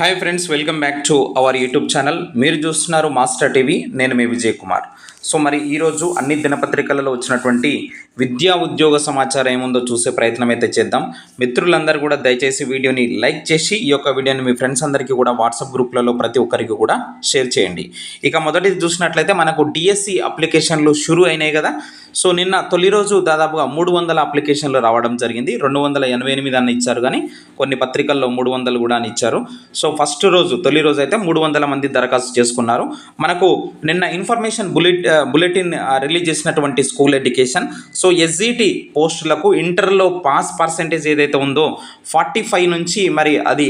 Hi friends welcome back to our YouTube channel మీరు చూస్తున్నారు master TV నేను మీ Vijay Kumar. So మరి ఈరోజు అన్ని దినపత్రికలలో వచ్చినటువంటి విద్యా ఉద్యోగ సమాచారం ఏముందో చూసే ప్రయత్నం అయితే చేద్దాం. మిత్రులందరూ కూడా దయచేసి వీడియోని లైక్ చేసి ఈ యొక్క వీడియోని మీ ఫ్రెండ్స్ అందరికీ కూడా వాట్సాప్ గ్రూప్లలో ప్రతి ఒక్కరికి కూడా షేర్ చేయండి. ఇక మొదటిది చూసినట్లయితే మనకు డిఎస్సి అప్లికేషన్లు షురు అయినాయి కదా. సో నిన్న తొలి రోజు దాదాపుగా మూడు వందల అప్లికేషన్లు రావడం జరిగింది. రెండు వందల ఎనభై ఎనిమిది అని ఇచ్చారు కానీ కొన్ని పత్రికల్లో మూడు వందలు కూడా అని ఇచ్చారు. సో ఫస్ట్ రోజు తొలి రోజు అయితే మూడు వందల మంది దరఖాస్తు చేసుకున్నారు. మనకు నిన్న ఇన్ఫర్మేషన్ బులెట్ బులెటిన్ రిలీజ్ చేసినటువంటి స్కూల్ ఎడ్యుకేషన్ సో ఎస్జిటి పోస్టులకు ఇంటర్లో పాస్ పర్సెంటేజ్ ఏదైతే ఉందో ఫార్టీ ఫైవ్ నుంచి మరి అది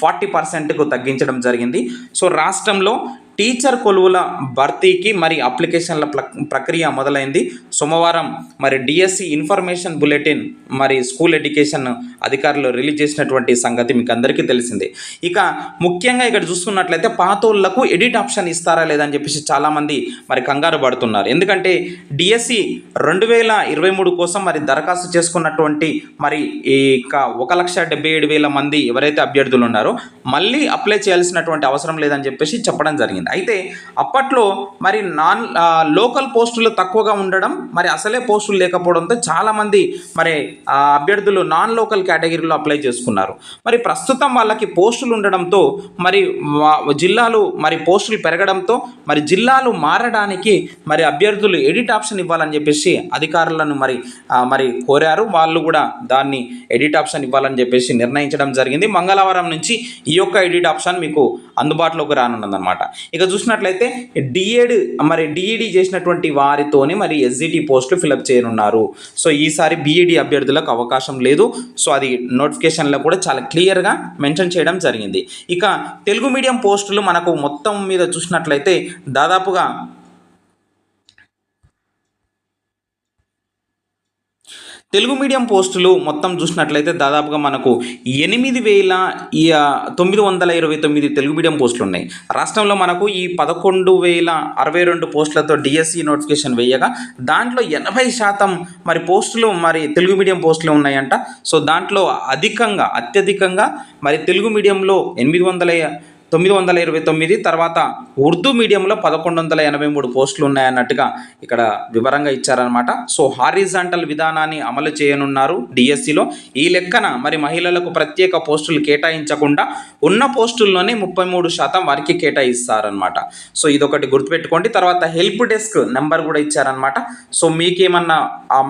ఫార్టీ పర్సెంట్కు తగ్గించడం జరిగింది. సో రాష్ట్రంలో టీచర్ కొలువుల భర్తీకి మరి అప్లికేషన్ల ప్రక్రియ మొదలైంది. సోమవారం మరి డిఎస్సి ఇన్ఫర్మేషన్ బులెటిన్ మరి స్కూల్ ఎడ్యుకేషన్ అధికారులు రిలీజ్ చేసినటువంటి సంగతి మీకు అందరికీ తెలిసిందే. ఇక ముఖ్యంగా ఇక్కడ చూసుకున్నట్లయితే పాతోళ్ళకు ఎడిట్ ఆప్షన్ ఇస్తారా లేదని చెప్పేసి చాలామంది మరి కంగారు పడుతున్నారు. ఎందుకంటే డిఎస్సి రెండు వేల ఇరవై మూడు కోసం మరి దరఖాస్తు చేసుకున్నటువంటి మరి ఈ ఇక ఒక లక్ష డెబ్బై ఏడు వేల మంది ఎవరైతే అభ్యర్థులు ఉన్నారో మళ్ళీ అప్లై చేయాల్సినటువంటి అవసరం లేదని చెప్పేసి చెప్పడం జరిగింది. అయితే అప్పట్లో మరి నాన్ లోకల్ పోస్టులు తక్కువగా ఉండడం మరి అసలే పోస్టులు లేకపోవడంతో చాలామంది మరి అభ్యర్థులు నాన్ లోకల్ కేటగిరీలో అప్లై చేసుకున్నారు. మరి ప్రస్తుతం వాళ్ళకి పోస్టులు ఉండడంతో మరి వా- జిల్లాలు మరి పోస్టులు పెరగడంతో మరి జిల్లాలు మారడానికి మరి అభ్యర్థులు ఎడిట్ ఆప్షన్ ఇవ్వాలని చెప్పేసి అధికారులను మరి మరి కోరారు. వాళ్ళు కూడా దాన్ని ఎడిట్ ఆప్షన్ ఇవ్వాలని చెప్పేసి నిర్ణయించడం జరిగింది. మంగళవారం నుంచి ఈ యొక్క ఎడిట్ ఆప్షన్ మీకు అందుబాటులోకి రానున్నదన్నమాట. ఇక చూసినట్లయితే డిఎడ్ మరి డిఈడి చేసినటువంటి వారితోనే మరి ఎస్జిటి పోస్టులు ఫిలప్ చేయనున్నారు. సో ఈసారి బీఈడి అభ్యర్థులకు అవకాశం లేదు. సో అది నోటిఫికేషన్లో కూడా చాలా క్లియర్గా మెన్షన్ చేయడం జరిగింది. ఇక తెలుగు మీడియం పోస్టులు మనకు మొత్తం మీద చూసినట్లయితే దాదాపుగా తెలుగు మీడియం పోస్టులు మొత్తం చూసినట్లయితే దాదాపుగా మనకు ఎనిమిది వేల ఈ, తొమ్మిది వందల ఇరవై తొమ్మిది తెలుగు మీడియం పోస్టులు ఉన్నాయి. రాష్ట్రంలో మనకు ఈ పదకొండు వేల అరవై రెండు పోస్టులతో డిఎస్సి నోటిఫికేషన్ వేయగా దాంట్లో ఎనభై శాతం మరి పోస్టులు మరి తెలుగు మీడియం పోస్టులు ఉన్నాయంట. సో దాంట్లో అధికంగా అత్యధికంగా మరి తెలుగు మీడియంలో ఎనిమిది వందల తొమ్మిది వందల ఇరవై తొమ్మిది తర్వాత ఉర్దూ మీడియంలో పదకొండు వందల ఎనభై మూడు పోస్టులు ఉన్నాయన్నట్టుగా ఇక్కడ వివరంగా ఇచ్చారనమాట సో హారిజాంటల్ విధానాన్ని అమలు చేయనున్నారు డిఎస్సిలో. ఈ లెక్కన మరి మహిళలకు ప్రత్యేక పోస్టులు కేటాయించకుండా ఉన్న పోస్టుల్లోనే ముప్పై మూడు శాతం వారికి కేటాయిస్తారనమాట సో ఇదొకటి గుర్తుపెట్టుకోండి. తర్వాత హెల్ప్ డెస్క్ నెంబర్ కూడా ఇచ్చారనమాట సో మీకేమన్నా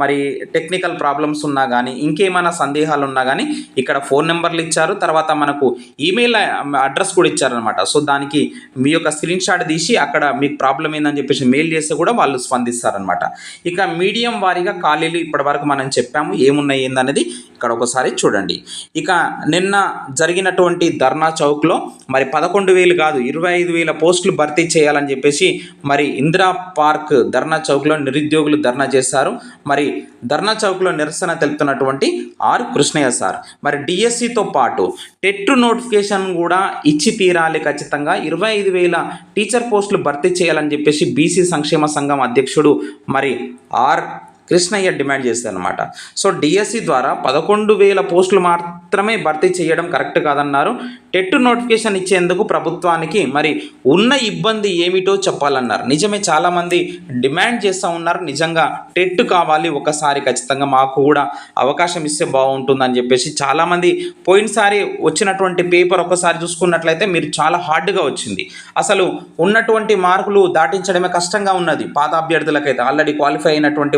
మరి టెక్నికల్ ప్రాబ్లమ్స్ ఉన్నా కానీ ఇంకేమైనా సందేహాలు ఉన్నా కానీ ఇక్కడ ఫోన్ నెంబర్లు ఇచ్చారు. తర్వాత మనకు ఈమెయిల్ అడ్రస్ కూడా ఇచ్చారు. ఇచ్చారనమాట సో దానికి మీ యొక్క స్క్రీన్ షాట్ తీసి అక్కడ మీకు ప్రాబ్లం ఏందని చెప్పేసి మెయిల్ చేస్తే కూడా వాళ్ళు స్పందిస్తారనమాట ఇక మీడియం వారీగా ఖాళీలు ఇప్పటివరకు మనం చెప్పాము. ఏమున్నాయి ఏందనేది ఇక్కడ ఒకసారి చూడండి. ఇక నిన్న జరిగినటువంటి ధర్నా చౌక్లో మరి పదకొండు వేలు కాదు ఇరవై ఐదు వేల పోస్టులు భర్తీ చేయాలని చెప్పేసి మరి ఇందిరా పార్క్ ధర్నా చౌక్లో నిరుద్యోగులు ధర్నా చేశారు. మరి ధర్నా చౌక్లో నిరసన తెలుపుతున్నటువంటి ఆర్ కృష్ణయ్య సార్. మరి డిఎస్సితో పాటు టెట్ నోటిఫికేషన్ కూడా ఇచ్చి తీరాలి ఖచ్చితంగా. ఇరవై ఐదు వేల టీచర్ పోస్టులు భర్తీ చేయాలని చెప్పేసి బీసీ సంక్షేమ సంఘం అధ్యక్షుడు మరి ఆర్ కృష్ణయ్య డిమాండ్ చేశారనమాట సో డిఎస్సి ద్వారా పదకొండు వేల పోస్టులు మాత్రమే భర్తీ చేయడం కరెక్ట్ కాదన్నారు. టెట్ నోటిఫికేషన్ ఇచ్చేందుకు ప్రభుత్వానికి మరి ఉన్న ఇబ్బంది ఏమిటో చెప్పాలన్నారు. నిజమే చాలామంది డిమాండ్ చేస్తూ ఉన్నారు. నిజంగా టెట్ కావాలి ఒకసారి ఖచ్చితంగా మాకు కూడా అవకాశం ఇస్తే బాగుంటుందని చెప్పేసి చాలామంది పోయినసారి వచ్చినటువంటి పేపర్ ఒకసారి చూసుకున్నట్లయితే మీరు చాలా హార్డ్గా వచ్చింది. అసలు ఉన్నటువంటి మార్కులు దాటించడమే కష్టంగా ఉన్నది. పాత అభ్యర్థులకైతే ఆల్రెడీ క్వాలిఫై అయినటువంటి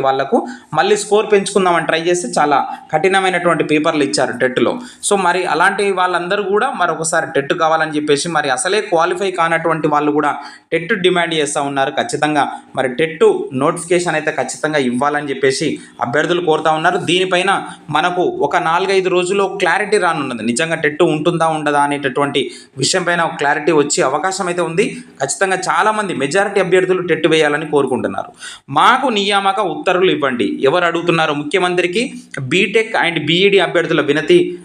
మళ్ళీ స్కోర్ పెంచుకుందామని ట్రై చేస్తే చాలా కఠినమైనటువంటి పేపర్లు ఇచ్చారు టెట్లో. సో మరి అలాంటి వాళ్ళందరూ కూడా మరి ఒకసారి టెట్ కావాలని చెప్పేసి మరి అసలే క్వాలిఫై కానటువంటి వాళ్ళు కూడా టెట్ డిమాండ్ చేస్తూ ఉన్నారు. ఖచ్చితంగా మరి టెట్ నోటిఫికేషన్ అయితే ఖచ్చితంగా ఇవ్వాలని చెప్పేసి అభ్యర్థులు కోరుతూ ఉన్నారు. దీనిపైన మనకు ఒక నాలుగైదు రోజుల్లో క్లారిటీ రానున్నది. నిజంగా టెట్ ఉంటుందా ఉండదా అనేటటువంటి విషయం పైన ఒక క్లారిటీ వచ్చే అవకాశం అయితే ఉంది. ఖచ్చితంగా చాలామంది మెజారిటీ అభ్యర్థులు టెట్ వేయాలని కోరుకుంటున్నారు. మాకు నియామక ఉత్తర్వులు ఇవ్వండి. ఎవరు అడుగుతున్నారు ముఖ్యమంత్రికి బీటెక్ అండ్ బీఈడి అభ్యర్థుల వినతి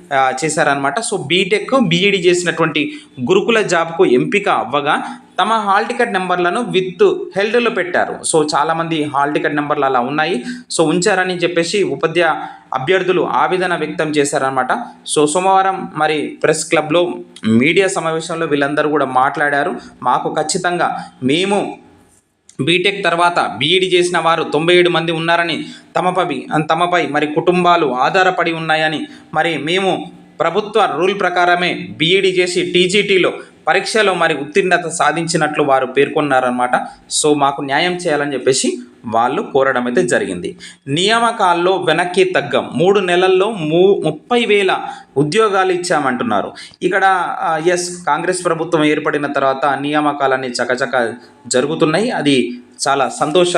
చేశారనమాట సో బీటెక్ బీఈడి చేసినటువంటి గురుకుల జాబ్కు ఎంపిక అవ్వగా తమ హాల్ టికెట్ నెంబర్లను విత్ హెల్డ్లో పెట్టారు. సో చాలామంది హాల్ టికెట్ నెంబర్లు అలా ఉన్నాయి. సో ఉంచారని చెప్పేసి ఉపాధ్యాయ అభ్యర్థులు ఆవేదన వ్యక్తం చేశారనమాట సో సోమవారం మరి ప్రెస్ క్లబ్లో మీడియా సమావేశంలో వీళ్ళందరూ కూడా మాట్లాడారు. మాకు ఖచ్చితంగా మేము బీటెక్ తర్వాత బీఈడి చేసిన వారు తొంభై ఏడు మంది ఉన్నారని తమపై తమపై మరి కుటుంబాలు ఆధారపడి ఉన్నాయని మరి మేము ప్రభుత్వ రూల్ ప్రకారమే బీఈడి చేసి టీజీటీలో పరీక్షలో మరి ఉత్తీర్ణత సాధించినట్లు వారు పేర్కొన్నారనమాట సో మాకు న్యాయం చేయాలని చెప్పేసి వాళ్ళు కోరడం అయితే జరిగింది. నియామకాల్లో వెనక్కి తగ్గం. మూడు నెలల్లో మూ ముప్పై వేల ఉద్యోగాలు ఇచ్చామంటున్నారు. ఇక్కడ ఎస్ కాంగ్రెస్ ప్రభుత్వం ఏర్పడిన తర్వాత నియామకాలన్నీ చకచక జరుగుతున్నాయి. అది చాలా సంతోష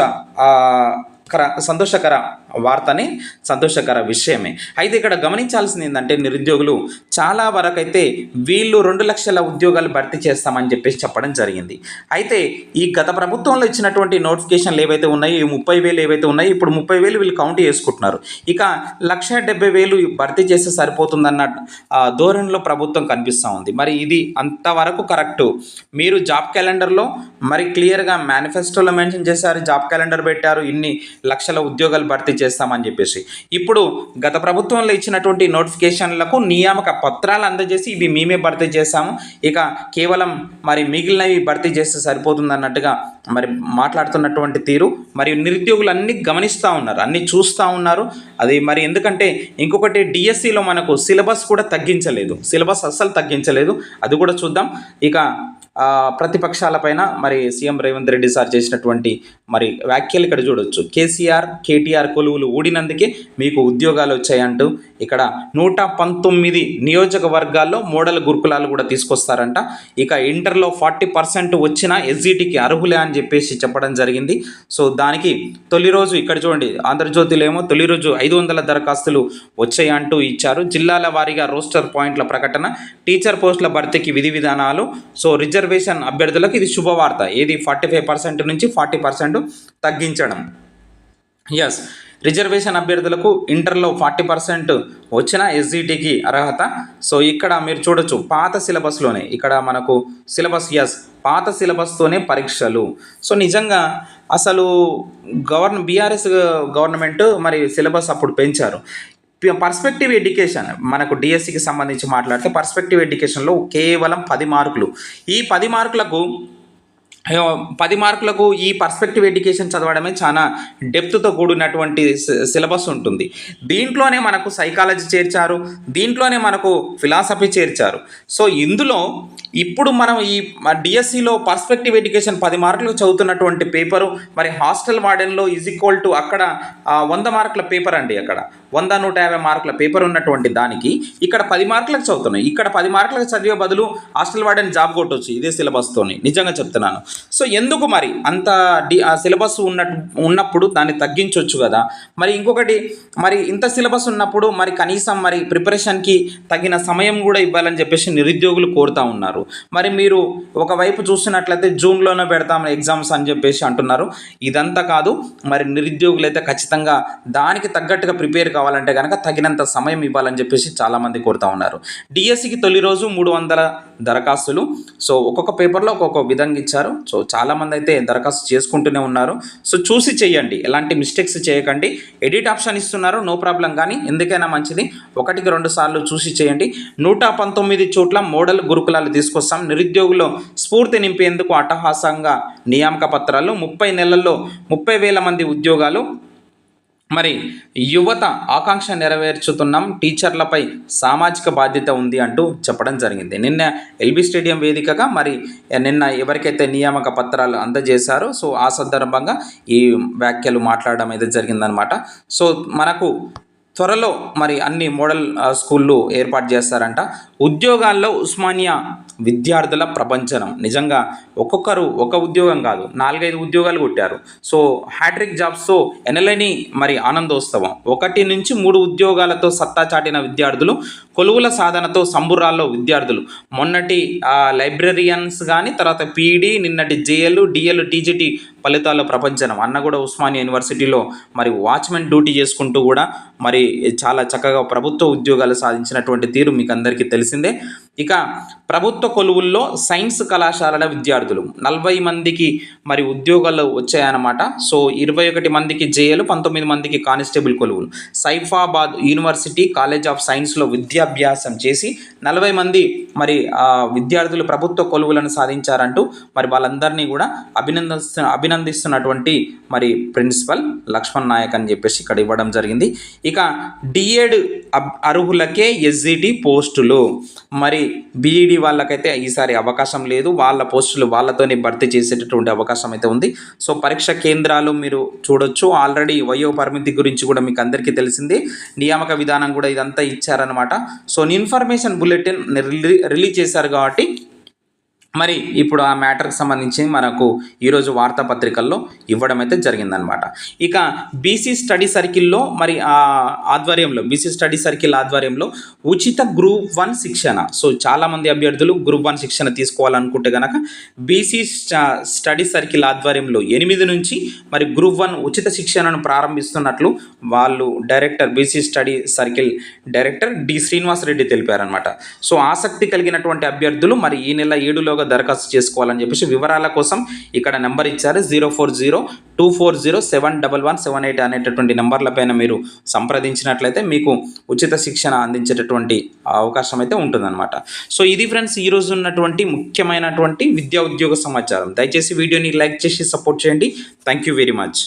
కర సంతోషకర వార్తనే సంతోషకర విషయమే. అయితే ఇక్కడ గమనించాల్సింది ఏంటంటే నిరుద్యోగులు చాలా వరకు అయితే వీళ్ళు రెండు లక్షల ఉద్యోగాలు భర్తీ చేస్తామని చెప్పేసి చెప్పడం జరిగింది. అయితే ఈ గత ప్రభుత్వంలో ఇచ్చినటువంటి నోటిఫికేషన్లు ఏవైతే ఉన్నాయో ఈ ముప్పై వేలు ఏవైతే ఉన్నాయో ఇప్పుడు ముప్పై వేలు వీళ్ళు కౌంట్ చేసుకుంటున్నారు. ఇక లక్ష డెబ్బై వేలు భర్తీ చేస్తే సరిపోతుందన్న ఆ, ధోరణిలో ప్రభుత్వం కనిపిస్తూ ఉంది. మరి ఇది అంతవరకు కరెక్టు? మీరు జాబ్ క్యాలెండర్లో మరి క్లియర్గా మేనిఫెస్టోలో మెన్షన్ చేశారు జాబ్ క్యాలెండర్ పెట్టారు ఇన్ని లక్షల ఉద్యోగాలు భర్తీ చేస్తామని చెప్పేసి. ఇప్పుడు గత ప్రభుత్వంలో ఇచ్చినటువంటి నోటిఫికేషన్లకు నియామక పత్రాలు అందజేసి ఇవి మేమే భర్తీ చేస్తాము ఇక కేవలం మరి మిగిలినవి భర్తీ చేస్తే సరిపోతుంది అన్నట్టుగా మరి మాట్లాడుతున్నటువంటి తీరు. మరియు నిరుద్యోగులు అన్నీ గమనిస్తూ ఉన్నారు అన్నీ చూస్తూ ఉన్నారు. అది మరి ఎందుకంటే ఇంకొకటి డిఎస్సిలో మనకు సిలబస్ కూడా తగ్గించలేదు. సిలబస్ అస్సలు తగ్గించలేదు. అది కూడా చూద్దాం. ఇక ప్రతిపక్షాలపైన మరి సీఎం రేవంత్ రెడ్డి సార్ చేసినటువంటి మరి వ్యాఖ్యలు ఇక్కడ చూడొచ్చు. కేసీఆర్ కేటీఆర్ కొలువులు ఊడినందుకే మీకు ఉద్యోగాలు వచ్చాయంటూ ఇక్కడ నూట పంతొమ్మిది నియోజకవర్గాల్లో మోడల్ గురుకులాలు కూడా తీసుకొస్తారంట. ఇక ఇంటర్లో ఫార్టీ పర్సెంట్ వచ్చిన ఎస్జిటికి అర్హులే అని చెప్పేసి చెప్పడం జరిగింది. సో దానికి తొలి రోజు ఇక్కడ చూడండి ఆంధ్రజ్యోతిలేమో తొలి రోజు ఐదు వందల దరఖాస్తులు వచ్చాయి అంటూ ఇచ్చారు. జిల్లాల వారీగా రోస్టర్ పాయింట్ల ప్రకటన టీచర్ పోస్టుల భర్తీకి విధి విధానాలు సో రిజర్వ్ రిజర్వేషన్ అభ్యర్థులకు ఇది శుభవార్త. ఏది ఫార్టీ ఫైవ్ పర్సెంట్ నుంచి ఫార్టీ పర్సెంట్ తగ్గించడం. ఎస్ రిజర్వేషన్ అభ్యర్థులకు ఇంటర్లో ఫార్టీ పర్సెంట్ వచ్చిన ఎస్జిటికి అర్హత. సో ఇక్కడ మీరు చూడొచ్చు పాత సిలబస్లోనే ఇక్కడ మనకు సిలబస్ ఎస్ పాత సిలబస్తోనే పరీక్షలు. సో నిజంగా అసలు గవర్న బీఆర్ఎస్ గవర్నమెంట్ మరి సిలబస్ అప్పుడు పెంచారు. పర్స్పెక్టివ్ ఎడ్యుకేషన్ మనకు డిఎస్సికి సంబంధించి మాట్లాడితే పర్స్పెక్టివ్ ఎడ్యుకేషన్లో కేవలం పది మార్కులు. ఈ పది మార్కులకు పది మార్కులకు ఈ పర్స్పెక్టివ్ ఎడ్యుకేషన్ చదవడమే చాలా డెప్త్తో కూడినటువంటి సిలబస్ ఉంటుంది. దీంట్లోనే మనకు సైకాలజీ చేర్చారు దీంట్లోనే మనకు ఫిలాసఫీ చేర్చారు. సో ఇందులో ఇప్పుడు మనం ఈ డిఎస్సిలో పర్స్పెక్టివ్ ఎడ్యుకేషన్ పది మార్కులకు చదువుతున్నటువంటి పేపరు మరి హాస్టల్ వార్డెన్లో ఈజ్ ఈక్వల్ టు అక్కడ వంద మార్కుల పేపర్ అండి అక్కడ. వంద నూట యాభై మార్కుల పేపర్ ఉన్నటువంటి దానికి ఇక్కడ పది మార్కులకు చదువుతున్నాయి. ఇక్కడ పది మార్కులకు చదివే బదులు హాస్టల్ వార్డెన్ జాబ్ కొట్టవచ్చు ఇదే సిలబస్తోని. నిజంగా చెప్తున్నాను. సో ఎందుకు మరి అంత డి సిలబస్ ఉన్నట్టు ఉన్నప్పుడు దాన్ని తగ్గించవచ్చు కదా? మరి ఇంకొకటి మరి ఇంత సిలబస్ ఉన్నప్పుడు మరి కనీసం మరి ప్రిపరేషన్కి తగిన సమయం కూడా ఇవ్వాలని చెప్పేసి నిరుద్యోగులు కోరుతూ ఉన్నారు. మరి మీరు ఒకవైపు చూస్తున్నట్లయితే జూన్లోనే పెడతాం ఎగ్జామ్స్ అని చెప్పేసి అంటున్నారు. ఇదంతా కాదు మరి నిరుద్యోగులు అయితే ఖచ్చితంగా దానికి తగ్గట్టుగా ప్రిపేర్ కావాలంటే కనుక తగినంత సమయం ఇవ్వాలని చెప్పేసి చాలామంది కోరుతా ఉన్నారు. డిఎస్సికి తొలి రోజు మూడు వందల దరఖాస్తులు. సో ఒక్కొక్క పేపర్లో ఒక్కొక్క విధంగా ఇచ్చారు. సో చాలామంది అయితే దరఖాస్తు చేసుకుంటూనే ఉన్నారు. సో చూసి చేయండి. ఎలాంటి మిస్టేక్స్ చేయకండి. ఎడిట్ ఆప్షన్ ఇస్తున్నారు. నో ప్రాబ్లం కానీ ఎందుకైనా మంచిది. ఒకటికి రెండు సార్లు చూసి చేయండి. నూట పంతొమ్మిది చోట్ల మోడల్ గురుకులాలు తీసుకొస్తాం. నిరుద్యోగులు స్ఫూర్తి నింపేందుకు అట్టహాసంగా నియామక పత్రాలు ముప్పై నెలల్లో ముప్పై వేల మంది ఉద్యోగాలు మరి యువత ఆకాంక్ష నెరవేర్చుతున్నాం టీచర్లపై సామాజిక బాధ్యత ఉంది అంటూ చెప్పడం జరిగింది. నిన్న ఎల్బీ స్టేడియం వేదికగా మరి నిన్న ఎవరికైతే నియామక పత్రాలు అందజేశారో సో ఆ సందర్భంగా ఈ వ్యాఖ్యలు మాట్లాడడం అయితే జరిగిందనమాట సో మనకు త్వరలో మరి అన్ని మోడల్ స్కూళ్ళు ఏర్పాటు చేస్తారంట. ఉద్యోగాల్లో ఉస్మానియా విద్యార్థుల ప్రపంచనం. నిజంగా ఒక్కొక్కరు ఒక ఉద్యోగం కాదు నాలుగైదు ఉద్యోగాలు కొట్టారు. సో హ్యాట్రిక్ జాబ్స్తో ఎనలేని మరి ఆనందోత్సవం. ఒకటి నుంచి మూడు ఉద్యోగాలతో సత్తా చాటిన విద్యార్థులు కొలువుల సాధనతో సంబురాల్లో విద్యార్థులు. మొన్నటి లైబ్రరియన్స్ కానీ తర్వాత పీఈడి నిన్నటి జేఎల్ డిఎల్ టీజీటీ ఫలితాల్లో ప్రపంచనం. అన్న కూడా ఉస్మానియా యూనివర్సిటీలో మరి వాచ్మెన్ డ్యూటీ చేసుకుంటూ కూడా మరి చాలా చక్కగా ప్రభుత్వ ఉద్యోగాలు సాధించినటువంటి తీరు మీకు అందరికీ తెలిసిందే ఇక ప్రభుత్వ కొలువుల్లో సైన్స్ కళాశాలల విద్యార్థులు నలభై మందికి మరి ఉద్యోగాలు వచ్చాయన్నమాట. సో ఇరవై ఒకటి మందికి జేఏలు పంతొమ్మిది మందికి కానిస్టేబుల్ కొలువులు. సైఫాబాద్ యూనివర్సిటీ కాలేజ్ ఆఫ్ సైన్స్లో విద్యాభ్యాసం చేసి నలభై మంది మరి విద్యార్థులు ప్రభుత్వ కొలువులను సాధించారంటూ మరి వాళ్ళందరినీ కూడా అభినందిస్తు అభినందిస్తున్నటువంటి మరి ప్రిన్సిపల్ లక్ష్మణ్ నాయక్ అని చెప్పేసి ఇక్కడ ఇవ్వడం జరిగింది. ఇక డిఎడ్ అర్హులకే ఎస్జిటి పోస్టులు. మరి బీఈడి వాళ్ళకైతే ఈసారి అవకాశం లేదు. వాళ్ళ పోస్టులు వాళ్ళతోనే భర్తీ చేసేటటువంటి అవకాశం అయితే ఉంది. సో పరీక్ష కేంద్రాలు మీరు చూడొచ్చు. ఆల్రెడీ వయో పరిమితి గురించి కూడా మీకు అందరికీ తెలిసింది. నియామక విధానం కూడా ఇదంతా ఇచ్చారనమాట so information bulletin release release చేశారు కాబట్టి మరి ఇప్పుడు ఆ మ్యాటర్కి సంబంధించి మనకు ఈరోజు వార్తాపత్రికల్లో ఇవ్వడం అయితే జరిగిందనమాట ఇక బీసీ స్టడీ సర్కిల్లో మరి ఆధ్వర్యంలో బీసీ స్టడీ సర్కిల్ ఆధ్వర్యంలో ఉచిత గ్రూప్ వన్ శిక్షణ. సో చాలామంది అభ్యర్థులు గ్రూప్ వన్ శిక్షణ తీసుకోవాలనుకుంటే కనుక బీసీ స్టడీ సర్కిల్ ఆధ్వర్యంలో ఎనిమిది నుంచి మరి గ్రూప్ వన్ ఉచిత శిక్షణను ప్రారంభిస్తున్నట్లు వాళ్ళు director BC study circle director D Srinivas Reddy తెలిపారనమాట so ఆసక్తి కలిగినటువంటి అభ్యర్థులు మరి ఈ నెల ఏడులోగా దరఖాస్తు చేసుకోవాలని చెప్పేసి వివరాల కోసం ఇక్కడ నెంబర్ ఇచ్చారు. Zero four zero two four zero seven double one seven eight అనేటటువంటి నెంబర్లపైన మీరు సంప్రదించినట్లయితే మీకు ఉచిత శిక్షణ అందించేటటువంటి అవకాశం అయితే ఉంటుందన్నమాట. సో ఇది ఫ్రెండ్స్ ఈ రోజు ఉన్నటువంటి ముఖ్యమైనటువంటి విద్యా ఉద్యోగ సమాచారం. దయచేసి వీడియోని లైక్ చేసి సపోర్ట్ చేయండి. Thank you very much